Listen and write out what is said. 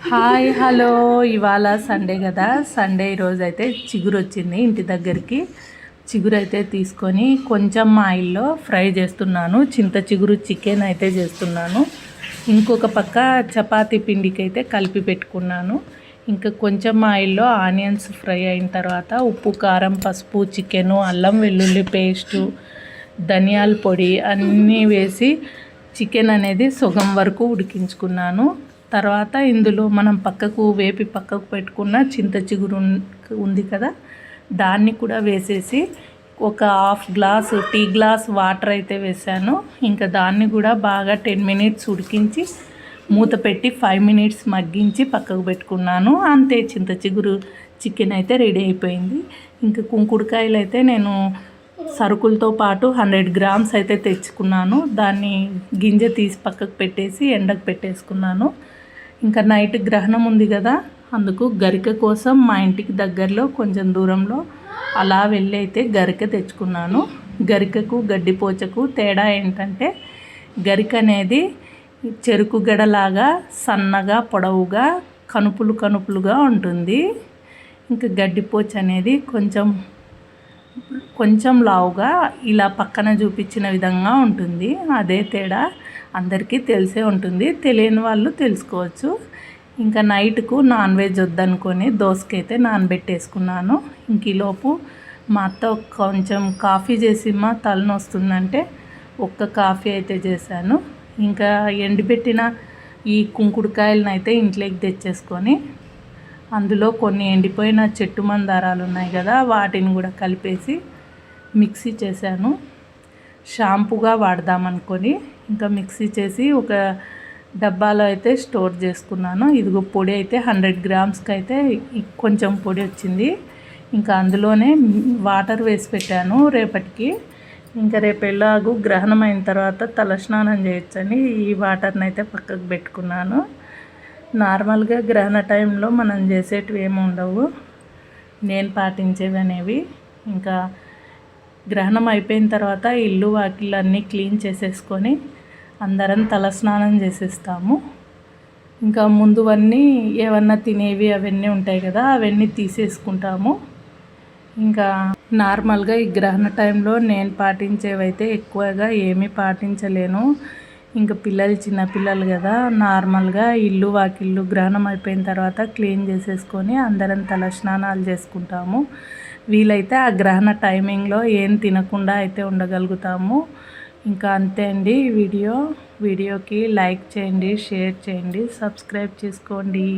Hi hello. ఇవాళ Sunday కదా. Sunday ఈరోజు అయితే చిగురు వచ్చింది ఇంటి దగ్గరికి. చిగురు అయితే తీసుకొని కొంచెం ఆయిల్లో ఫ్రై చేస్తున్నాను. చింత చిగురు చికెన్ అయితే చేస్తున్నాను. ఇంకొక పక్క చపాతీ పిండికి అయితే కలిపి పెట్టుకున్నాను. ఇంకా కొంచెం ఆయిల్లో ఆనియన్స్ ఫ్రై అయిన తర్వాత ఉప్పు కారం పసుపు చికెను అల్లం వెల్లుల్లి పేస్టు ధనియాల పొడి అన్నీ వేసి చికెన్ అనేది సుగం వరకు ఉడికించుకున్నాను. తర్వాత ఇందులో మనం పక్కకు వేపి పక్కకు పెట్టుకున్న చింత చిగురు ఉంది కదా? దాన్ని కూడా వేసేసి ఒక half glass tea glass water అయితే వేసాను. ఇంకా దాన్ని కూడా బాగా టెన్ మినిట్స్ ఉడికించి మూత పెట్టి ఫైవ్ మినిట్స్ మగ్గించి పక్కకు పెట్టుకున్నాను. అంతే చింత చిగురు చికెన్ అయితే రెడీ అయిపోయింది. ఇంకా కుంకుడుకాయలు అయితే నేను సరుకులతో పాటు హండ్రెడ్ గ్రామ్స్ అయితే తెచ్చుకున్నాను. దాన్ని గింజ తీసి పక్కకు పెట్టేసి ఎండకు పెట్టేసుకున్నాను. ఇంకా నైట్ గ్రహణం ఉంది కదా అందుకు గరిక కోసం మా ఇంటికి దగ్గరలో కొంచెం దూరంలో అలా వెళ్ళి అయితే గరిక తెచ్చుకున్నాను. గరికకు గడ్డిపోచకు తేడా ఏంటంటే గరిక అనేది చెరుకు గడలాగా సన్నగా పొడవుగా కనుపులు కనుపులుగా ఉంటుంది. ఇంకా గడ్డిపోచ అనేది కొంచెం కొంచెం లావుగా ఇలా పక్కన చూపించిన విధంగా ఉంటుంది. అదే తేడా అందరికీ తెలిసే ఉంటుంది. తెలియని వాళ్ళు తెలుసుకోవచ్చు. ఇంకా నైట్కు నాన్ వెజ్ వద్దనుకొని దోసకైతే నానబెట్టేసుకున్నాను. ఇంక ఈలోపు మా అత్త కొంచెం కాఫీ చేసి మా తలనొస్తుందంటే ఒక్క కాఫీ అయితే చేశాను. ఇంకా ఎండిపెట్టిన ఈ కుంకుడుకాయలను అయితే ఇంట్లోకి తెచ్చేసుకొని అందులో కొన్ని ఎండిపోయిన చెట్టు మందారాలు ఉన్నాయి కదా వాటిని కూడా కలిపేసి మిక్సీ చేశాను. షాంపుగా వాడదామనుకొని ఇంకా మిక్సీ చేసి ఒక డబ్బాలో అయితే స్టోర్ చేసుకున్నాను. ఇదిగో పొడి అయితే హండ్రెడ్ గ్రామ్స్కి అయితే కొంచెం పొడి వచ్చింది. ఇంకా అందులోనే వాటర్ వేసి పెట్టాను రేపటికి. ఇంకా రేపు ఎలాగూ గ్రహణం అయిన తర్వాత తలస్నానం చేయొచ్చని ఈ వాటర్ని అయితే పక్కకు పెట్టుకున్నాను. నార్మల్గా గ్రహణ టైంలో మనం చేసేటివి ఏమి ఉండవు. నేను పాటించేవి అనేవి. ఇంకా గ్రహణం అయిపోయిన తర్వాత ఇల్లు వాకిళ్ళన్నీ క్లీన్ చేసేసుకొని అందరం తలస్నానం చేసేస్తాము. ఇంకా ముందువన్నీ ఏమన్నా తినేవి అవన్నీ ఉంటాయి కదా అవన్నీ తీసేసుకుంటాము. ఇంకా నార్మల్గా ఈ గ్రహణ టైంలో నేను పాటించేవైతే ఎక్కువగా ఏమీ పాటించలేను. ఇంకా పిల్లలు చిన్న పిల్లలు కదా నార్మల్గా ఇల్లు వాకిళ్ళు గ్రహణం అయిపోయిన తర్వాత క్లీన్ చేసేసుకొని అందరం తల స్నానాలు చేసుకుంటాము. వీలైతే ఆ గ్రహణ టైమింగ్లో ఏం తినకుండా అయితే ఉండగలుగుతాము. ఇంకా అంతే అండి వీడియో. వీడియోకి లైక్ చేయండి షేర్ చేయండి సబ్స్క్రైబ్ చేసుకోండి.